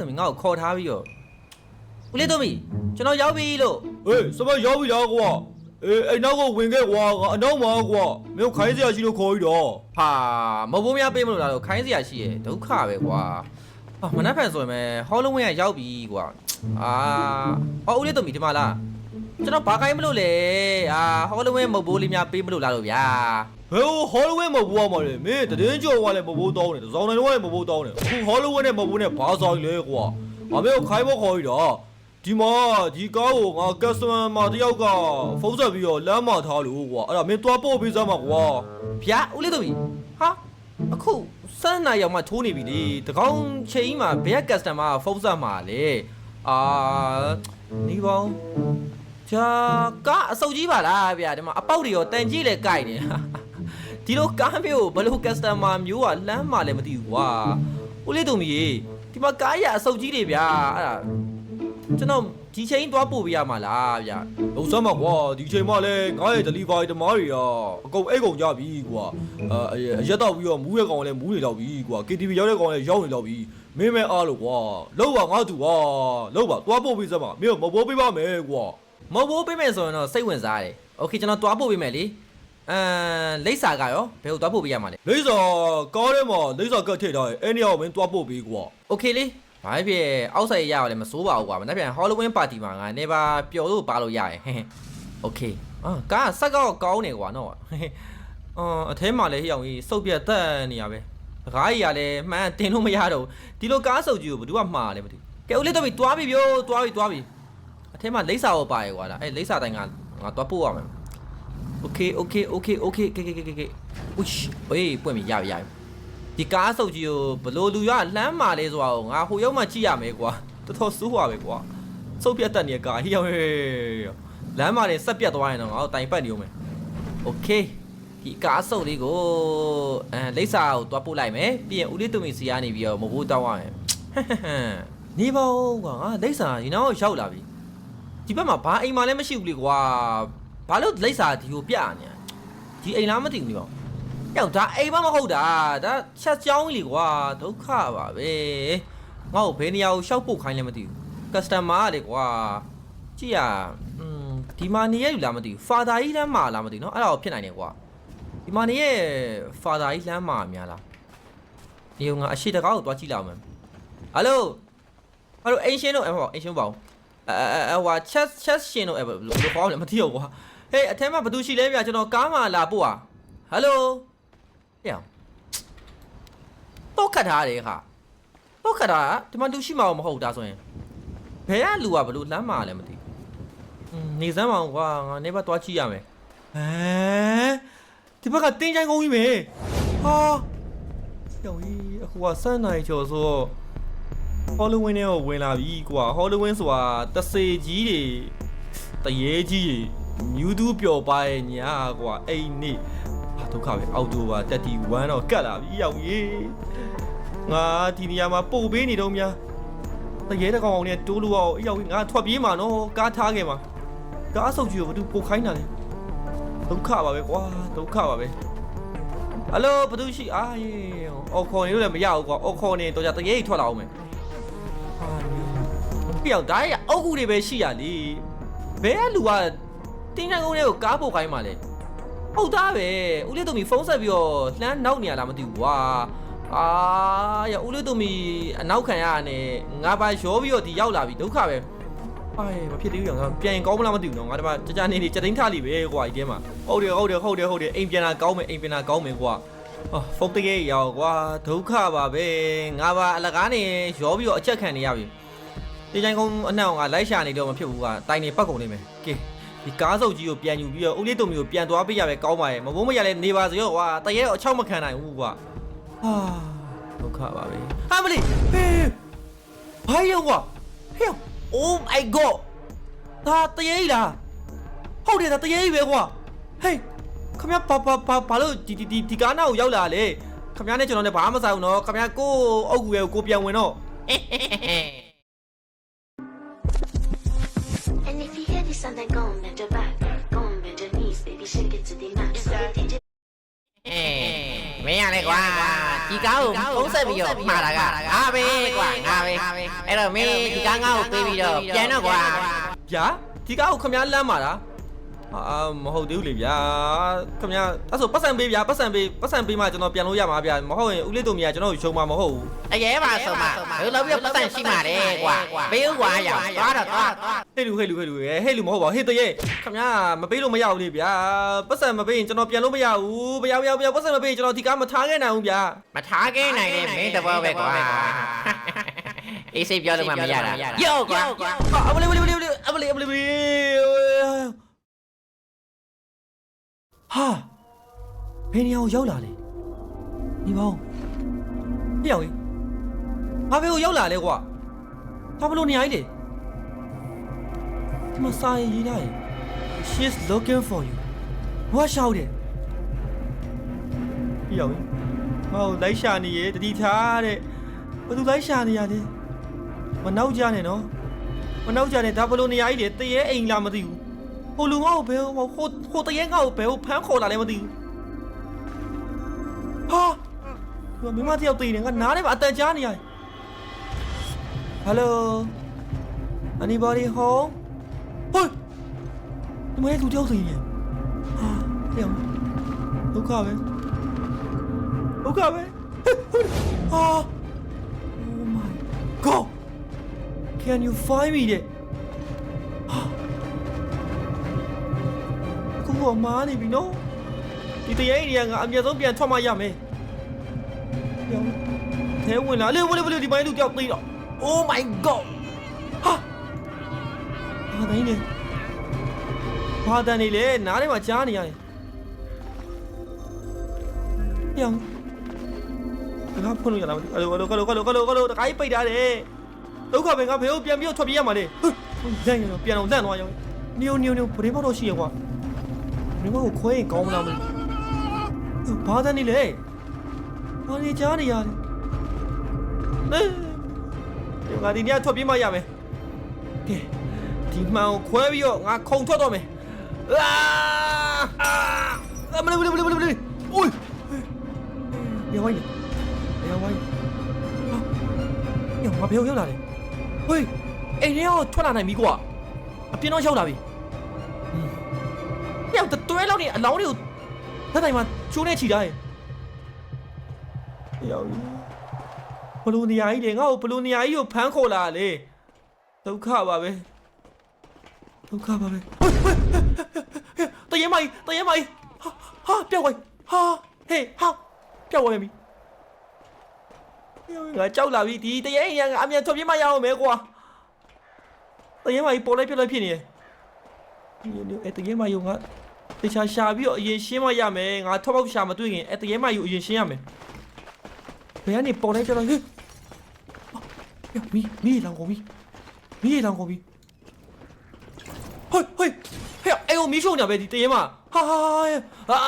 တမီငါ့ကိုခေါ်ထားပြီးတော့ဦးလေးတို့မီကျွန်တော်ရောက်ပြီလို့ဟေးစပတ်ရောက်ပြီလားကွာအေးအဲ့နောက်ကဝင်ခဲ့ကွာငါအနောက်မှာကွာမင်းတို့ခိုင်းစရာရှိလို့ခေါ်ပြီးတော့ဟာမဟုတ်ဘူးများပေးမလို့လားလို့ခိုင်းစရာရှိရဲ့ဒုက္ခပဲကွာဟာမနက်ဖြန်ဆိုရင်ပဲဟောလဝင်းကရောက်ပြီကွာအာဟောဦးလေးတို့မီဒီမှာလားကျွန်တော်ဘာခိုင်းမလို့လဲအာဟောလဝင်းမဟုတ်ဘူးလေးများပေးမလို့လားလို့ဗျာ ဘယ်ဟိုဟောလဝင်းမဟုတ်ဘူးကွာမလေးမင်းတည်င်းကြော်ကလည်းမဟုတ်ဘူးတောင်းတယ်ဇောင်းနိုင်တော့လည်းမဟုတ်ဘူးတောင်းတယ်အခုဟောလဝင်းနဲ့မဟုတ်ဘူးနဲ့ဘာဆိုင်လဲကွာငါမင်းတို့ခိုင်းဖို့ခေါ်ပြီးတော့ဒီမှာဒီကားကိုငါကက်စတမာမတယောက်ကဖုန်းဆက်ပြီးတော့လမ်းမှာထားလို့ကွာအဲ့ဒါမင်းသွားပို့ပေးစမ်းပါကွာဗျာဦးလေးတို့မီဟာအခုစမ်းနာရောက်မှထိုးနေပြီလေတကောင်းချိန်မှာဘယ်ကကစတမာဖုန်းဆက်မှာလေအာနေပေါင်းဂျာကားအစုပ်ကြီးပါလားဗျာဒီမှာအပေါက်တွေရောတန်ကြီးလည်းကြိုက်နေ ဒီလိုကားမျိုးကိုဘယ်လို customer မျိုးကလမ်းမှလည်းမသိဘူးကွာဦးလေးတို့မီဒီမှာကားရအစုပ်ကြီးတွေဗျာအဲ့ဒါကျွန်တော်ဒီချိန်သွားပို့ပေးရမှာလားဗျာ လုံစမ်းပါကွာဒီချိန်မှလည်းငါ့ရဲ့ delivery တမားတွေရောအကုန်အိတ်ကုန်ကြပြီကွာအဲအရက်တော့ပြီးတော့မူးရဲ့ကောင်လည်းမူးနေတော့ပြီကွာ KTV ရောက်တဲ့ကောင်လည်းရောက်နေတော့ပြီမင်းမဲအားလို့ကွာလောက်ပါငါတူပါလောက်ပါသွားပို့ပေးစမ်းပါမင်းမပို့ပေးပါမယ်ကွာ မဟုတ်ဘူးပေးမယ်ဆိုရင်တော့စိတ်ဝင်စားတယ်โอเคကျွန်တော်သွားပို့ပေးမယ်လေ အမ်လိပ်စာကရောဘယ်ကိုသွားပို့ပေးရမှာလဲ လိမ့်စာကားထဲမှာလိမ့်စာကတ်ထည့်ထားရင်အဲ့နေရာကိုမင်းသွားပို့ပေးကွာ โอเคလေဘာဖြစ်အောက်ဆိုင်ရရလည်းမစိုးပါဘူးကွာမနေ့ပြန် Halloween party မှာငါနေပါပျော်လို့ပါလို့ရရဟဲဟဲโอเคအာကားဆက်ကောက်ကောင်းနေကွာနော်ဟဲဟဲအော်အထဲမှာလည်းဟိအောင်ကြီးစုပ်ပြတ်တက်နေရပဲတကားကြီးကလည်းမှန်းတင်လို့မရတော့ဒီလိုကားစုပ်ကြီးကိုဘယ်သူကမှားလဲမသိဘူးကဲဦးလေးတော့ပြီတွားပြီပြိုးတွားပြီတွားပြီအထဲမှာလိပ်စာရောပါရကွာလားအဲလိပ်စာတိုင်းကငါတွားပို့ရမယ် โอเคโอเคโอเคโอเคကဲကဲကဲကဲဥချ်ဝေးပွင့်ပြီရပြီရပြီ ဒီကားစုပ်ကြီးကိုဘလို့လူရလှမ်းမာလဲဆိုတာကိုငါဟိုရောက်မှကြည့်ရမယ်ကွာတော်တော်စိုးပါပဲကွာစုပ်ပြတ်တက်နေတဲ့ကားဟိရောက်ဟဲ့လမ်းမာနေဆက်ပြတ်သွားရင်တော့ငါတို့တိုင်ပတ်နေဦးမယ်โอเคဒီကားစုပ်လေးကိုအဲလိပ်စာကိုတွားပို့လိုက်မယ်ပြီးရင်ဦးလေးသူမီစီကနေပြီးတော့မဟုတ်တောင်းရမယ်ဟမ်ဟမ်ဟမ်နေပါဦးကွာငါလိပ်စာဒီနောက်ကိုရောက်လာပြီဒီဘက်မှာဘာအိမ်မှလည်းမရှိဘူးလေကွာ ဘာလို့လိပ်စာဒီကိုပြရနေရဒီအိမ်လားမသိဘူးနေပါ ယောက်ဒါအိမ်မမဟုတ်တာဒါချက်ကြောင်းကြီးလေကွာဒုက္ခပါပဲငါ့ကိုဘယ်နေရာကိုရှောက်ပို့ခိုင်းလဲမသိဘူးကစတမာကလေကွာကြည့်ရอืมဒီမာနေရဲ့လူလားမသိဘူးဖာသာကြီးလမ်းမှာလားမသိဘူးเนาะအဲ့ဒါကိုဖြစ်နိုင်တယ်ကွာဒီမာနေရဲ့ဖာသာကြီးလမ်းမှာများလားဒီကငါအရှိတကားကိုတွားကြည့်လာအောင်မယ်ဟယ်လိုဟယ်လိုအင်ရှင်တို့အဲ့ဟောအင်ရှင်ပေါ့အဲအဲအဲဟွာချက်ချက်ရှင်တို့အဲ့ဘယ်လိုခေါ်လဲမသိဘူးကွာ ဟေးအထဲမှာဘာသူရှိလဲဗျာကျွန်တော်ကားမှာလာပို့อ่ะဟယ်လိုအေးပုတ်ခတ်ထားတယ်ခါပုတ်ခတ်တာဒီမှာလူရှိမှာမဟုတ်ဒါဆိုရင်ဘယ်ကလူကဘလို့လမ်းမှာလည်းမသိနေစမ်းမအောင်ကွာငါနေဘက်သွားကြည့်ရမယ်ဟမ်ဒီဘက်ကတင်းချိုင်းကုန်းကြီးပဲဟာကျောင်းကြီးအခုကစမ်းနိုင်ကျော်ဆိုဟောလိုဝင်းနဲ့ဝင်လာပြီကွာဟောလိုဝင်းဆိုတာတဆေကြီးတွေတရေကြီးတွေ မြူးသူပျော်ပါရဲ့ညာကွာအိမ်နေဟာဒုက္ခပဲအောက်တိုဘာ31တော့ကတ်လာပြီရောက်ကြီးငါဒီနေရာမှာပို့ပေးနေတော့များတရေတကောင်အောင်နဲ့တိုးလို့အောင်အရောက်ကြီးငါထွက်ပြေးမှာနော်ကားထားခဲ့မှာကားဆုပ်ကြီးကိုဘာလို့ပို့ခိုင်းတာလဲဒုက္ခပါပဲကွာဒုက္ခပါပဲဟယ်လိုဘသူရှိအာရေအော်ခေါ်နေလို့လည်းမရဘူးကွာအော်ခေါ်နေတော့ကြတရေကြီးထွက်လာအောင်မယ်ပြောင်းဒါရအုတ်ကူတွေပဲရှိရလေဘယ်ကလူက တင်းချန်ကုန်းလေးကိုကားပို့ခိုင်းมาလဲဟုတ်သားပဲဦးလေးတို့မီဖုန်းဆက်ပြီးတော့လှမ်းနောက်နေရလားမသိဘူးကွာအာရဦးလေးတို့မီအနောက်ခံရရတယ်ငါပါရောပြီးတော့ဒီရောက်လာပြီဒုက္ခပဲအိုင်မဖြစ်သေးဘူးရောငါပြန်ရင်ကောင်းမလားမသိဘူးနော်ငါတမကြကြနေနေစတိန်ထလိပဲကွာဒီထဲမှာဟုတ်တယ်ဟုတ်တယ်ဟုတ်တယ်ဟုတ်တယ်အိမ်ပြန်လာကောင်းမယ်အိမ်ပြန်လာကောင်းမယ်ကွာအော်ဖုန်းတကယ်ရောက်ကွာဒုက္ခပါပဲငါပါအလကားနေရောပြီးတော့အချက်ခံနေရပြီဒီချိုင်းကုန်းအနှောင်ကလိုက်ရှာနေတော့မဖြစ်ဘူးကတိုင်နေပတ်ကုန်နေမယ်ကဲ ဒီကားစုပ်ကြီးကိုပြန်ယူပြီးတော့ဦးလေးတုံမျိုးကိုပြန်သွားပေးရပဲကောင်းပါရဲ့မဘုံမရလဲနေပါစေရောကွာတရဲတော့အချောက်မခံနိုင်ဘူးကွာဟာဒုက္ခပါပဲဟာမလေးဟေးဘာရောကွာဟေး Oh my god ဒါတရဲကြီးလားဟုတ်တယ်ဒါတရဲကြီးပဲကွာဟေးခမရဘာဘာဘာဘာလို့ဒီဒီဒီဒီကားနာကိုရောက်လာလေခမရနဲ့ကျွန်တော်နဲ့ဘာမှမဆိုင်ဘူးနော်ခမရကိုအုတ်ကူရဲ့ကိုပြန်ဝင်တော့ if you hear this song, then go on bend your back, go on bend your knees, baby, shake it to the max. So the DJ မင်းရလေကွာဒီကားကိုပုံးဆက်ပြီးတော့မှားတာကငါပဲကွာငါပဲအဲ့တော့မင်းဒီကားငါ့ကိုပေးပြီးတော့ပြန်တော့ကွာဗျာဒီကားကိုခမရလမ်းမာတာ အာမဟုတ်သေးဘူးလေဗျာခမရအဲ့ဆိုပတ်စံပေးဗျာပတ်စံပေးပတ်စံပေးမှကျွန်တော်ပြန်လို့ရမှာဗျာမဟုတ်ရင်ဦးလေးတို့မရကျွန်တော်ကိုရှုံမှာမဟုတ်ဘူးအရေးပါဆုံးမဘယ်လိုပြပတ်စံရှိမှာလဲကွာပေးဦးကွာရအောင်သွားတော့သွားဟဲ့လူဟဲ့လူဟဲ့လူဟဲ့ဟဲ့လူမဟုတ်ပါဘူးဟေးတရေခမရမပေးလို့မရဘူးလေဗျာပတ်စံမပေးရင်ကျွန်တော်ပြန်လို့မရဘူးဗျာဗျာဗျာပတ်စံမပေးရင်ကျွန်တော်ဒီကားမထားခဲ့နိုင်ဘူးဗျာမထားခဲ့နိုင်တဲ့မင်းတဘောပဲကွာအေးစိတ်ပြောလို့မှမရတာယော့ကွာအမလေးမလေးမလေးမလေးအမလေးအမလေးမလေး ဟာဘယ်နေရာကိုရောက်လာလဲဒီဘောင်းဟေ့အောင်ကြီးဘာဘယ်ကိုရောက်လာလဲကွာဘာဘလို့နေရာကြီးလဲဒီမှာစာရေးရေးထားရင် she's looking for you ဘာရှောက်တယ်ဟေ့အောင်ကြီးဟောလိုက်ရှာနေရေတတိထားတဲ့ဘာသူလိုက်ရှာနေရလဲမနောက်ကြနဲ့နော်မနှောက်ကြနဲ့ဒါဘလို့နေရာကြီးလေတရေအိမ်လာမသိဘူး ဟိုလူငါ့ကိုဘယ်ဟိုဟိုဟိုတရေငါ့ကိုဘယ်ဟိုဖမ်းခေါ်လာလဲမသိဘူးဟာဒီမမတယောက်တည်နေငါနားထဲမှာအတန်ကြားနေရတယ် Hello anybody home ဟိုဒီမလေးလူတယောက်တည်နေဟာပြောင်းဒုက္ခပဲဒုက္ခပဲဟာ Oh my god Can you find me တဲ့ ကိုကမားနေပြီနော်ဒီတရေကြီးကငါအမြတ်ဆုံးပြန်ထွက်မှရမယ်ပြောင်းထဲဝင်လာလေဝလေဝလေဒီပိုင်းလူကြောက်သေးတော့ Oh my god ဟာဟာတိုင်းနေဘာတန်နေလဲနားထဲမှာကြားနေရတယ်ပြောင်းငါဖုန်းလို့ရလားမသိဘူးအလိုအလိုကလိုကလိုကလိုကလိုတခါကြီးပိတ်ထားတယ်ဒုက္ခပဲငါဘယ်ကိုပြန်ပြီးတော့ထွက်ပြေးရမှာလဲဟမ်လန့်ရတော့ပြန်အောင်လန့်သွားရောနေုံနေုံနေုံပရင်းမောက်တော့ရှိရကွာပ ရင်းမောက်ကိုခွဲရင်ကောင်းမလားမသိဘူးဘာသာနေလဲဘာနေကြားနေရတယ်အေးငါဒီနေ့ထွက်ပြေးမှရမယ်ကဲဒီမှန်ကိုခွဲပြီးတော့ငါခုံထွက်တော့မယ်အာအာမလေးမလေးမလေးမလေးမလေးအိုးရောဝိုင်းရောဝိုင်းဟာရောငါဘယ်ရောက်လာလဲဟေးအိမ်ထဲကထွက်လာနိုင်ပြီကွာအပြင်းတော့ရောက်လာပြီဟင်းညောင် တွဲလောက်နေအလောင်းတွေကိုလက်တိုင်မှာချိုးနေချီထားရဲ့ယောဘလူနေရာကြီးလေငါ့ကိုဘလူနေရာကြီးကိုဖမ်းခေါ်လာလေဒုက္ခပါပဲဒုက္ခပါပဲဟေးဟေးဟေးတရေမိုင်တရေမိုင်ဟာဟာပျောက်သွားဟာဟေးဟာပျောက်သွားပြီငါကြောက်လာပြီဒီတရေအိမ်ကအမြန်ထွက်ပြေးမရအောင်မဲကွာတရင်မကြီးပေါ်လိုက်ပြက်လိုက်ဖြစ်နေတယ်ဒီလိုအဲ့တရင်မကြီးက တခြားရှာပြီးတော့အရင်ရှင်းမရမယ်ငါထောက်ပေါက်ရှာမတွေ့ရင်အဲ့တရင်မကြီးကိုအရင်ရှင်းရမယ်ဘယ်ကနေပေါ်လိုက်ပြက်လိုက်ဟေးမီမီလောင်ကုန်ပြီမီလောင်ကုန်ပြီဟေးဟေးဟဲ့အဲ့ကိုမီးရှို့နေပဲဒီတရင်မဟာဟာဟာ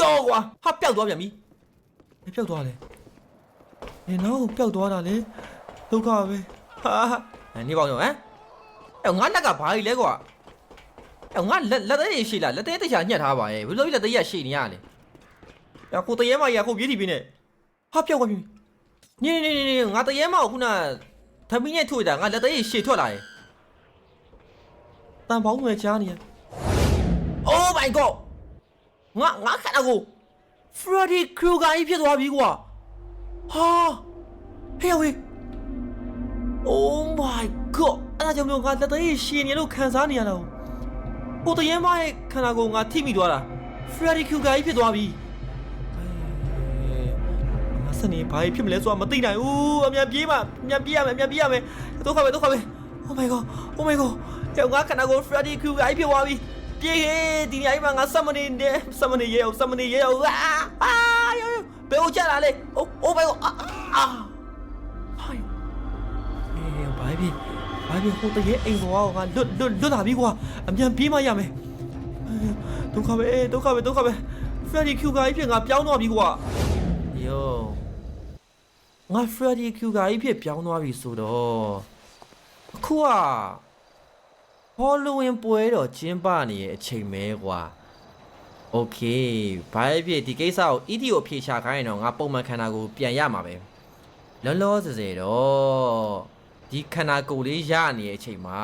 ယောကွာဟာပျောက်သွားပြန်ပြီဘယ်ပျောက်သွားလဲနေတော့ပျောက်သွားတာလေဒုက္ခပဲဟာနေပေါ့ရောဟမ်အဲ့ငါလက်ကဘာကြီးလဲကွာအဲ့ ငါလက်လက်သေးရှိလားလက်သေးတခြားညှက်ထားပါရဲ့ဘယ်လိုလဲလက်သေးရရှိနေရလဲအဲ့ကိုတရေမကြီးကခုပြေးတီပြီးနေဟာပြောက်သွားပြီနေနေနေနေငါတရေမကိုခုနသမီးနဲ့ထွေတာငါလက်သေးရှည်ထွက်လာရဲ့တန်ပေါင်းတွေချားနေရ Oh my god ငါငါခဏကို Freddy Krueger ကြီးဖြစ်သွားပြီကွာဟာဟဲ့ဝေး Oh my god အဲ့ဒါကြောင့်မလို့ငါလက်သေးရှင်နေလို့ခံစားနေရတာ။ ဟိုတရင်မရဲ့ခန္ဓာကိုယ်ငါထိမိသွားတာ။ Freddy Krueger ကြီးဖြစ်သွားပြီ။ငါစနေဘာဖြစ်မလဲဆိုတာမသိနိုင်ဘူး။အမြန်ပြေးမှအမြန်ပြေးရမယ်အမြန်ပြေးရမယ်။ဒုက္ခပဲဒုက္ခပဲ။ Oh my god Oh my god ကျောင်းငါခန္ဓာကိုယ် Freddy Krueger ကြီးဖြစ်သွားပြီ။ပြေးဟေးဒီနေ့မှာငါစမနေတယ်စမနေရဲအောင်စမနေရဲအောင်အာအာဘယ်ကိုချလာလဲ။ Oh oh my god အာအာဟိုင်းအေးဘာဖြစ် ဘာဖြစ်ဟိုတရေအိမ်ပေါ်ကငါလွတ်လွတ်လွတ်လာပြီကွာအမြန်ပြေးမှရမယ်အေးဒုက္ခပဲဒုက္ခပဲဒုက္ခပဲဖရက်ဒီကျူဂါကြီးဖြစ်ငါပြောင်းသွားပြီကွာယိုငါဖရက်ဒီကျူဂါကြီးဖြစ်ပြောင်းသွားပြီဆိုတော့အခုကဟောလိုဝင်းပွဲတော်ကျင်းပနေရဲ့အချိန်မဲကွာ โอเคဘာဖြစ်ဖြစ်ဒီကိစ္စကို ED ကိုအဖြေရှာခိုင်းရင်တော့ငါပုံမှန်ခန္ဓာကိုယ်ပြန်ရမှာပဲလောလောဆယ်ဆယ်တော့ ဒီခန္ဓာကိုယ်လေးရနေတဲ့အချိန်မှာ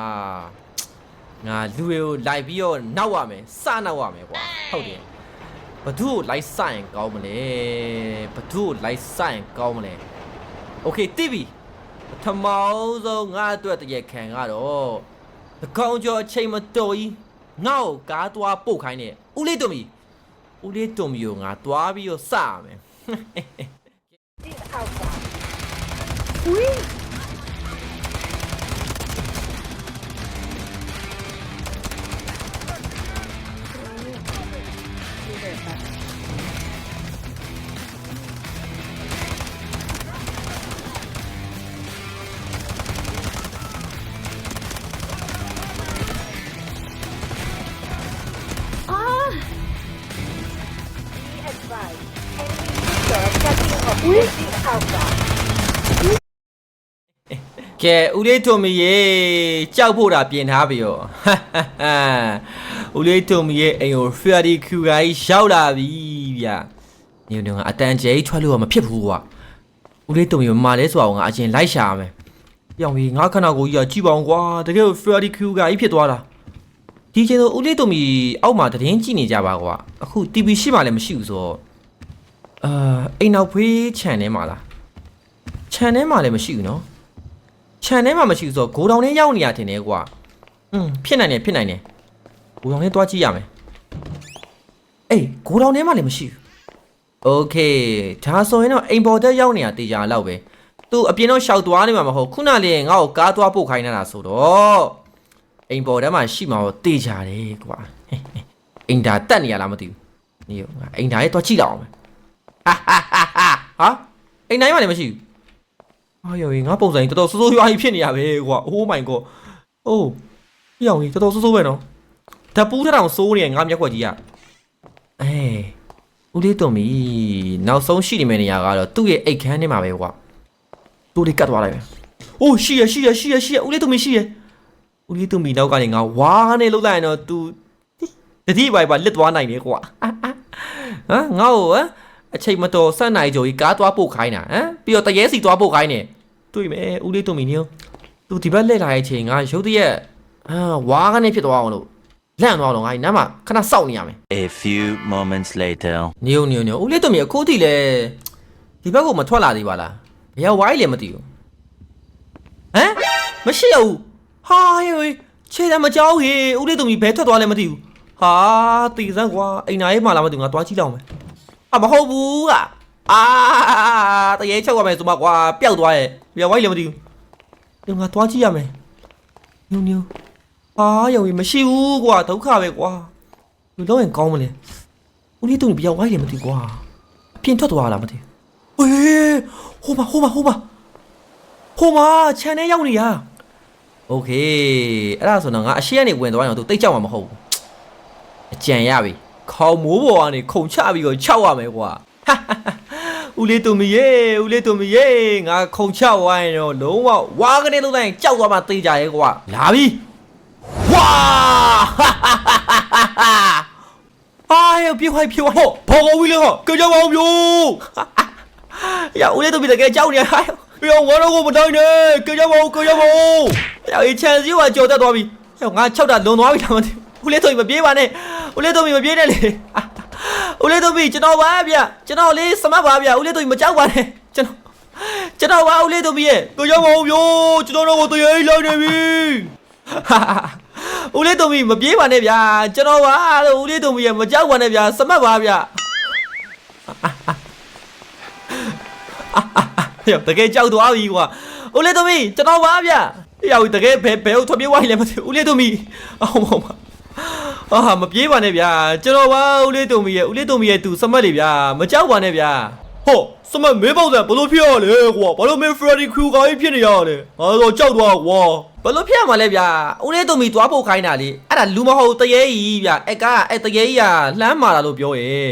ငါလူတွေကိုလိုက်ပြီးတော့နောက်ရမယ်စနောက်ရမယ်ကွာဟုတ်တယ်ဘသူ့ကိုလိုက်စရင်ကောင်းမလဲဘသူ့ကိုလိုက်စရင်ကောင်းမလဲโอเคတိပြီပထမဆုံးငါအတွက်တရခံကတော့အကောင်ကျော်အချိန်မတော်ကြီးငါ့ကိုကားသွားပို့ခိုင်းနေဦးလေးတုံမီဦးလေးတုံမီကိုငါသွားပြီးတော့စရမယ် ကဲ ဦးလေးထုံမီရေကြောက်ဖို့တာပြင်ထားပြီရောဦးလေးထုံမီရေအိမ်ကို Ferrari Q ဂိုင်းရောက်လာပြီဗျညုံညုံကအတန်ကျဲထွက်လို့ကမဖြစ်ဘူးကွာဦးလေးထုံမီမာလဲဆိုအောင်ငါအရင်လိုက်ရှာမယ်ပြောင်းပြီးငါခဏကိုကြီးကကြည့်ပါအောင်ကွာတကယ် Ferrari Q ဂိုင်းဖြစ်သွားတာဒီချိန်တော့ဦးလေးထုံမီအောက်မှာတရင်ကြည့်နေကြပါကွာအခု TV ရှိမှလည်းမရှိဘူးဆိုတော့ အာအိမ်နောက်ဖေးခြံထဲမှာလားခြံထဲမှာလည်းမရှိဘူးနော် ခြံထဲမှာမရှိဘူးဆိုတော့ဂိုတောင်ထဲရောက်နေရတင်တယ်ကွာอืมဖြစ်နိုင်တယ်ဖြစ်နိုင်တယ်ဂိုတောင်ထဲသွားကြည့်ရမယ်အေးဂိုတောင်ထဲမှာလည်းမရှိဘူးโอเคဒါဆိုရင်တော့အိမ်ပေါ်တက်ရောက်နေတာတေချာတော့ပဲသူအပြင်တော့ရှောက်သွားနေမှာမဟုတ်ခုနလေးငါ့ကိုကားသွားပို့ခိုင်းနေတာဆိုတော့အိမ်ပေါ်ထဲမှာရှိမှာတော့တေချာတယ်ကွာအိမ်ဒါတက်နေရလားမသိဘူးနေရောငါအိမ်ဒါရဲ့သွားကြည့်လောက်အောင်မယ် ဟာဟာဟာဟာအိမ်တိုင်းမှာလည်းမရှိဘူးအာယောငါပုံစံကြီးတော်တော်စိုးစိုးရွားကြီးဖြစ်နေရပဲကွာ Oh my god အိုးပြောင်းကြီးတော်တော်စိုးစိုးပဲနော်ဓာတ်ပူးထထောင်စိုးနေငါမျက်ခွက်ကြီးကအေးဦးလေးတုံမီနောက်ဆုံးရှိနေမယ့်နေရာကတော့သူ့ရဲ့အိတ်ခမ်းထဲမှာပဲကွာတူလေးကတ်သွားလိုက်ပဲအိုးရှိရရှိရရှိရရှိရဦးလေးတုံမီရှိရဦးလေးတုံမီနောက်ကနေငါဝါးနဲ့လှုပ်လိုက်ရင်တော့ तू တတိပိုင်ပါလစ်သွားနိုင်တယ်ကွာဟမ်ငါ့ကိုဟမ် အချိန်မတော်ဆက်နိုင်ကြကြီးကားသွားပို့ခိုင်းတာဟမ်ပြီးတော့တရေစီသွားပို့ခိုင်းတယ်တွေ့မယ်ဦးလေးတုံမီနီယောသူဒီဘက်လှည့်လာတဲ့အချိန်ငါရုတ်တရက်အာဝါးကနေဖြစ်သွားအောင်လို့လန့်သွားတော့ငါနားမှာခဏစောင့်နေရမယ် A few moments later. နီယောနီယောနီယောဦးလေးတုံမီအခုထိလဲဒီဘက်ကမထွက်လာသေးပါလားဘယ်ဝိုင်းလဲမသိဘူးဟမ်မရှိရဘူးဟာဟေးခြေတမ်းမကြောက်ဟေးဦးလေးတုံမီဘယ်ထွက်သွားလဲမသိဘူးဟာတီစမ်းကွာအိမ်နာရေးမှလာမသိဘူးငါသွားကြည့်လောက်မယ် အာမဟုတ်ဘူးကအာတရေချုပ်ရမယ်ဆိုမှကွာပျောက်သွားရဲ့ဘယ်ဝိုင်းလဲမသိဘူး။ညငါသွားကြည့်ရမယ်။ညည။ဟာရောင်ကြီးမရှိဘူးကွာဒုက္ခပဲကွာ။ဘယ်တော့ရင်ကောင်းမလဲ။ဦးလေးတုံပြောင်းဝိုင်းတယ်မသိကွာ။အပြင်ထွက်သွားလားမသိ။ဟေးဟိုပါဟိုပါဟိုပါဟိုမှာခြံထဲရောက်နေရ။ Okay အဲ့ဒါဆိုတော့ငါအရှိကနေဝင်သွားရင်တော့သူတိတ်ကြောက်မှာမဟုတ်ဘူး။အကြံရပြီ။ ခေါင်မိုးပေါ်ကနေခုံချပြီးတော့ခြောက်ရမယ်ကွာ။ဦးလေးတူမီရေဦးလေးတူမီရေငါခုံချဝိုင်းတော့လုံးဝဝါကနေလုံးတိုင်းကြောက်သွားမှသိကြရဲကွာလာပြီဝါအာရပြေးခွိုက်ပြေးခွိုက်ဘောကောင်းပြီလေကကြောက်ကြပါအောင်ပြို့ရဦးလေးတူမီတကယ်ကြောက်နေဟာပြောင်းငါတော့ကိုမတိုင်းနဲ့ကြောက်ကြပါအောင်ကြောက်ကြပါအောင်ရအေးချန်စီကကြော်တက်သွားပြီဟဲ့ငါ၆တာလွန်သွားပြီလားမသိဘူး ဦးလေးတူမီမပြေးပါနဲ့ဦးလေးတူမီမပြေးနဲ့လေဦးလေးတူမီကျွန်တော်ပါဗျကျွန်တော်လေးစမတ်ပါဗျဦးလေးတူမီမကြောက်ပါနဲ့ကျွန်တော်ကျွန်တော်ပါဦးလေးတူမီရဲ့ကြောက်ကြပါအောင်ပြို့ကျွန်တော်တို့ကိုတရေလောက်နေပြီဦးလေးတုံမီမပြေးပါနဲ့ဗျာကျွန်တော်ပါလို့ဦးလေးတုံမီရမကြောက်ပါနဲ့ဗျာစမတ်ပါဗျာဟဲ့တကယ်ကြောက်သွားပြီကွာဦးလေးတုံမီကျွန်တော်ပါဗျာရောက်တကယ်ဘယ်ဘယ်ကိုထွက်ပြေးသွားရင်လဲမသိဘူးဦးလေးတုံမီအောင်ပါပါ အာမပြေးပါနဲ့ဗျာကျွန်တော်ပါဦးလေးတုံမီရဲ့ဦးလေးတုံမီရဲ့သူစမတ်လေဗျာမကြောက်ပါနဲ့ဗျာဟောစမတ်မေးပေါက်တယ်ဘလို့ဖြစ်ရလဲကွာဘာလို့မင်း Freddy Krueger ကြီးဖြစ်နေရလဲငါတော့ကြောက်သွားကွာဘလို့ဖြစ်ရမှာလဲဗျာဦးလေးတုံမီသွားဖို့ခိုင်းတာလေအဲ့ဒါလူမဟုတ်တရေကြီးဗျာအဲ့ကားအဲ့တရေကြီးကလှမ်းမာတာလို့ပြောရဲ့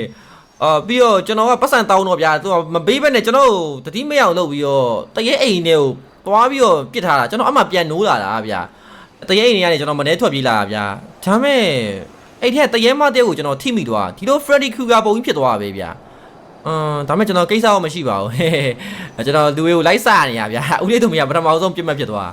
အာပြီးတော့ကျွန်တော်ကပတ်စံတောင်းတော့ဗျာသူကမပေးဘဲနဲ့ကျွန်တော်တတိမရအောင်လုပ်ပြီးတော့တရေအိမ်နဲ့ကိုသွားပြီးတော့ပြစ်ထားတာကျွန်တော်အမှပြန်နိုးလာတာဗျာ တရေအိမ်နေကနေကျွန်တော်မနေထွက်ပြေးလာတာဗျာဒါမဲ့အဲ့ထက်တရဲမတဲ့ကိုကျွန်တော်ထိမိသွားဒီလို Freddy Krueger ပုံကြီးဖြစ်သွားတာပဲဗျာအမ်ဒါမဲ့ကျွန်တော်ကိစ္စတော့မရှိပါဘူးဟဲ့ဟဲ့ကျွန်တော်လူတွေကိုလိုက်စားနေရဗျာဦးလေးသူမရပထမဆုံးပြစ်မှတ်ဖြစ်သွား